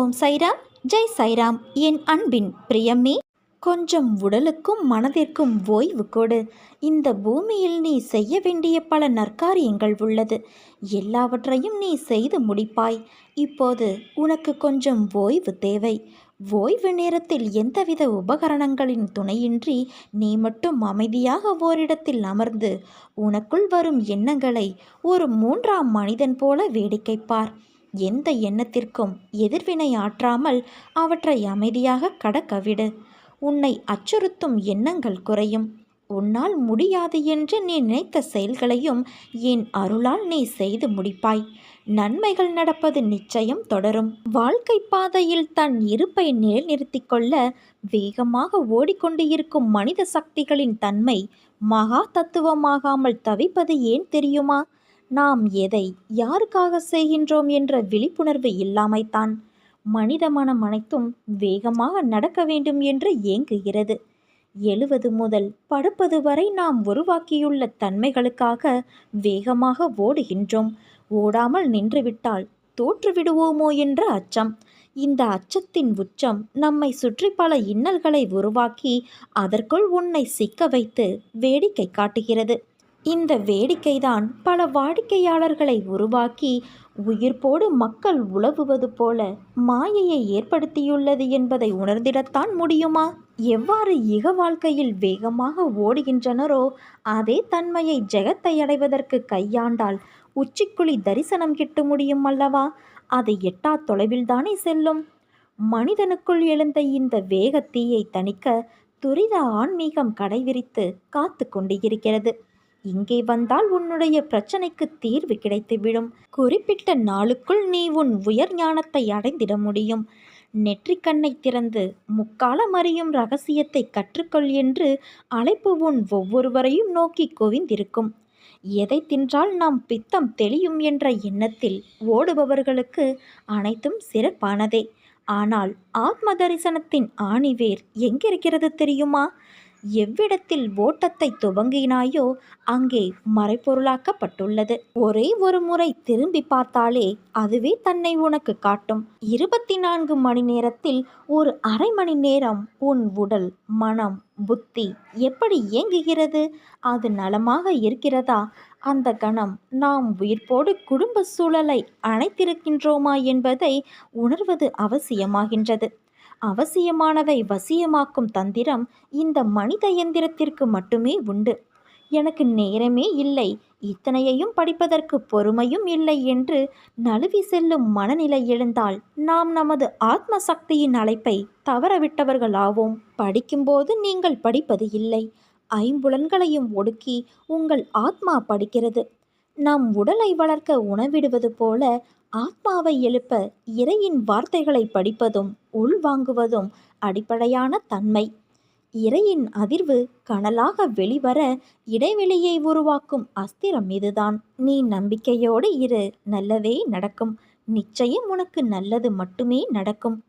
ஓம் சைராம் ஜெய் சைராம். என் அன்பின் பிரியமே கொஞ்சம் உடலுக்கும் மனதிற்கும் ஓய்வு கொடு. இந்த பூமியில் நீ செய்ய வேண்டிய பல நற்காரியங்கள் உள்ளது. எல்லாவற்றையும் நீ செய்து முடிப்பாய். இப்போது உனக்கு கொஞ்சம் ஓய்வு தேவை. ஓய்வு நேரத்தில் எந்தவித உபகரணங்களின் துணையின்றி நீ மட்டும் அமைதியாக ஓரிடத்தில் அமர்ந்து உனக்குள் வரும் எண்ணங்களை ஒரு மூன்றாம் மனிதன் போல வேடிக்கை பார். எந்த எண்ணத்திற்கும் எதிர்வினை ஆற்றாமல் அவற்றை அமைதியாக கடக்கவிடு. உன்னை அச்சுறுத்தும் எண்ணங்கள் குறையும். உன்னால் முடியாது என்று நீ நினைத்த செயல்களையும் என் அருளால் நீ செய்து முடிப்பாய். நன்மைகள் நடப்பது நிச்சயம் தொடரும். வாழ்க்கை பாதையில் தன் இருப்பை நிலைநிறுத்திக் கொள்ள வேகமாக ஓடிக்கொண்டு இருக்கும் மனித சக்திகளின் தன்மை மகா தத்துவமாகாமல் தவிப்பது ஏன் தெரியுமா? நாம் எதை யாருக்காக செய்கின்றோம் என்ற விழிப்புணர்வு இல்லாமைத்தான் மனித மனம் அனைத்தும் வேகமாக நடக்க வேண்டும் என்று ஏங்குகிறது. எழுவது முதல் படுப்பது வரை நாம் உருவாக்கியுள்ள தன்மைகளுக்காக வேகமாக ஓடுகின்றோம். ஓடாமல் நின்றுவிட்டால் தோற்றுவிடுவோமோ என்ற அச்சம். இந்த அச்சத்தின் உச்சம் நம்மை சுற்றி பல இன்னல்களை உருவாக்கி அதற்குள் உன்னை சிக்க வைத்து வேடிக்கை காட்டுகிறது. இந்த வேடிக்கைதான் பல வாடிக்கையாளர்களை உருவாக்கி உயிர்ப்போடு மக்கள் உழவுவது போல மாயையை ஏற்படுத்தியுள்ளது என்பதை உணர்ந்திடத்தான் முடியுமா? எவ்வாறு இக வாழ்க்கையில் வேகமாக ஓடுகின்றனரோ அதே தன்மையை ஜெகத்தை அடைவதற்கு கையாண்டால் உச்சிக்குழி தரிசனம் கிட்ட முடியும் அல்லவா? அதை எட்டா தொலைவில்தானே செல்லும்? மனிதனுக்குள் எழுந்த இந்த வேகத்தீயை தணிக்க துரித ஆன்மீகம் கடைவிரித்து காத்து கொண்டு இருக்கிறது இங்கே வந்தால் உன்னுடைய பிரச்சனைக்கு தீர்வு கிடைத்துவிடும். குறிப்பிட்ட நாளுக்குள் நீ உன் உயர் ஞானத்தை அடைந்திட முடியும். நெற்றிக்கண்ணை திறந்து முக்காலம் அறியும் ரகசியத்தை கற்றுக்கொள் என்று அழைப்பு உன் ஒவ்வொருவரையும் நோக்கி குவிந்திருக்கும். எதை தின்றால் நாம் பித்தம் தெளியும் என்ற எண்ணத்தில் ஓடுபவர்களுக்கு அனைத்தும் சிறப்பானதே. ஆனால் ஆத்ம தரிசனத்தின் ஆணிவேர் எங்கிருக்கிறது தெரியுமா? எவ்விடத்தில் ஓட்டத்தை துவங்கினாயோ அங்கே மறைப்பொருளாக்கப்பட்டுள்ளது ஒரே ஒரு முறை திரும்பி பார்த்தாலே அதுவே தன்னை உனக்கு காட்டும். இருபத்தி நான்கு மணி நேரத்தில் ஒரு அரை மணி நேரம் உன் உடல் மனம் புத்தி எப்படி இயங்குகிறது? அது நலமாக இருக்கிறதா? அந்த கணம் நாம் உயிர்ப்போடு குடும்ப சூழலை அணைத்திருக்கின்றோமா என்பதை உணர்வது அவசியமாகின்றது. அவசியமானதை வசியமாக்கும் தந்திரம் இந்த மனித எந்திரத்திற்கு மட்டுமே உண்டு. எனக்கு நேரமே இல்லை இத்தனையையும் படிப்பதற்கு பொறுமையும் இல்லை என்று நழுவி செல்லும் மனநிலை எழுந்தால் நாம் நமது ஆத்ம சக்தியின் அழைப்பை தவறவிட்டவர்களாவோம். படிக்கும்போது நீங்கள் படிப்பது இல்லை ஐம்புலன்களையும் ஒடுக்கி உங்கள் ஆத்மா படிக்கிறது. நம் உடலை வளர்க்க உணவிடுவது போல ஆத்மாவை எழுப்ப இறையின் வார்த்தைகளை படிப்பதும் உள்வாங்குவதும் அடிப்படையான தன்மை. இறையின் அதிர்வு கனலாக வெளிவர இடைவெளியை உருவாக்கும் அஸ்திரம் இதுதான். நீ நம்பிக்கையோடு இரு நல்லதே நடக்கும். நிச்சயம் உனக்கு நல்லது மட்டுமே நடக்கும்.